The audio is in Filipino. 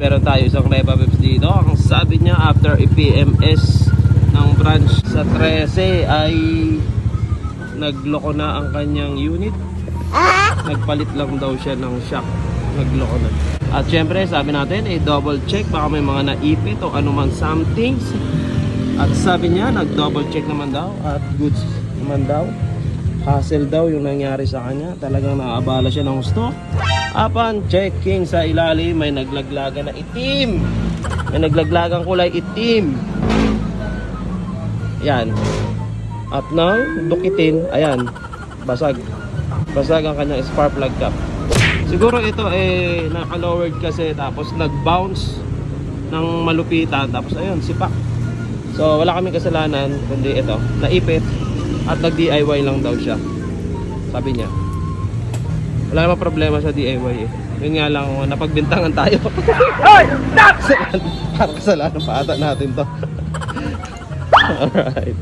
Pero tayo isang Repa Peps dito. Ang sabi niya after i-PMS ng branch sa 13 ay nagloko na ang kanyang unit. Nagpalit lang daw siya ng shock. Nagloko na. At syempre sabi natin eh double check baka may mga naipit o anuman somethings. At sabi niya nag double check naman daw at goods naman daw. Hassle daw yung nangyari sa kanya. Talagang naabala siya ng gusto. Upon checking sa ilalim, may naglaglagan na itim. May naglaglagang kulay itim. Yan. At nang dukitin, ayan, basag. Basag ang kanyang spark plug cap. Siguro ito eh naka-lowered kasi tapos nag-bounce ng malupitan tapos ayun, sipak. So wala kaming kasalanan kundi ito, naipit at nag-DIY lang daw siya. Sabi niya. Wala namang problema sa DIY eh. Yun nga lang, napagbintangan tayo. Hoy! Stop! Parang kasalanan pa ata natin to. Alright.